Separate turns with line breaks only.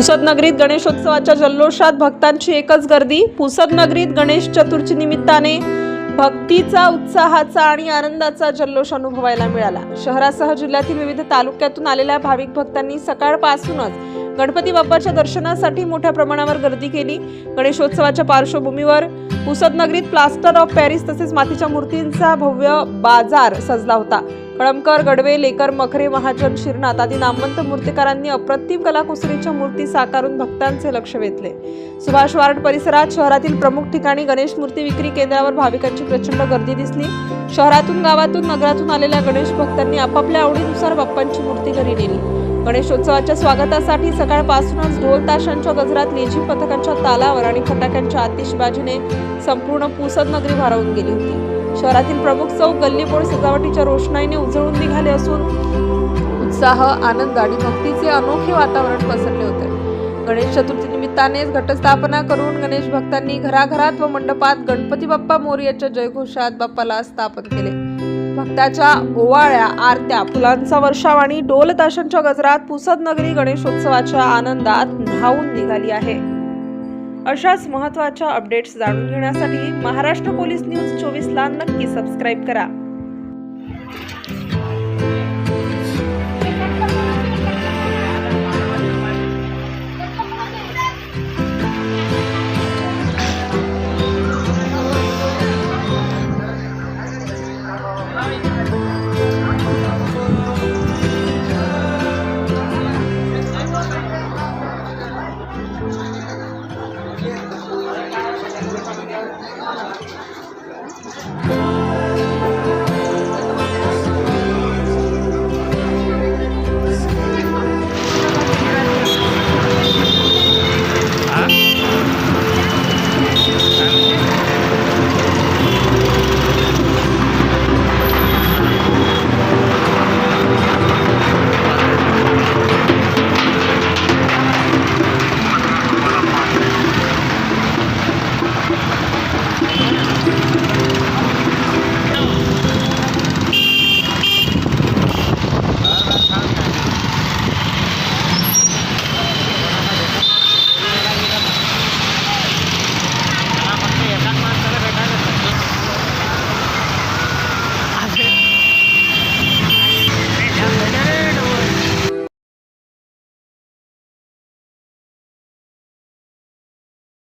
पुसद नगरीत गणेशोत्सवाच्या जल्लोषात भक्तांची एकच गर्दी. पुसद नगरीत गणेश चतुर्थी निमित्ताने भक्तीचा उत्साहाचा आणि आनंदाचा जल्लोष अनुभवायला मिळाला. शहरासह जिल्ह्यातील विविध तालुक्यातून आलेल्या भाविक भक्तांनी सकाळपासूनच गणपती बाप्पाच्या दर्शनासाठी मोठ्या प्रमाणावर गर्दी केली. गणेशोत्सवाच्या पार्श्वभूमीवर पुसद नगरीत प्लास्टर ऑफ पॅरिस तसेच मातीच्या मूर्तींचा भव्य बाजार सजला होता. कळमकर गडवे लेकर मखरे महाजन शिरनाथ आदी नामवंत मूर्तिकारांनी अप्रतिम कलाकुसरीच्या मूर्ती साकारून भक्तांचे लक्ष वेधले. सुभाष वार्ड परिसरात शहरातील प्रमुख ठिकाणी गणेश मूर्ती विक्री केंद्रावर भाविकांची प्रचंड गर्दी दिसली. शहरातून गावातून नगरातून आलेल्या गणेश भक्तांनी आपापल्या आवडीनुसार बाप्पांची मूर्ती घरी नेली. गणेशोत्सवाच्या स्वागतासाठी सकाळपासूनच ढोल ताशांच्या गजरात लेझी पथकांच्या तालावर आणि फटाक्यांच्या आतिषबाजीने संपूर्ण पुसद नगरी भारावून गेली होती. शहरातील प्रमुख चौक गल्लीबोळ सजावटीच्या रोषणाईने उजळून निघाले असून उत्साह आनंद आणि भक्तीचे अनोखे वातावरण पसरले होते. गणेश चतुर्थी निमित्ताने घटस्थापना करून गणेश भक्तांनी घराघरात व मंडपात गणपती बाप्पा मोर्याच्या जयघोषात बाप्पाला स्थापन केले. भक्ताच्या ओवाळ्या आरत्या फुलांचा वर्षाव आणि डोल ताशांच्या गजरात पुसद नगरी गणेशोत्सवाच्या आनंदात न्हावून निघाली आहे. अशाच महत्त्वाच्या अपडेट्स जाणून घेण्यासाठी महाराष्ट्र पोलीस न्यूज चोवीसला नक्की सबस्क्राईब करा.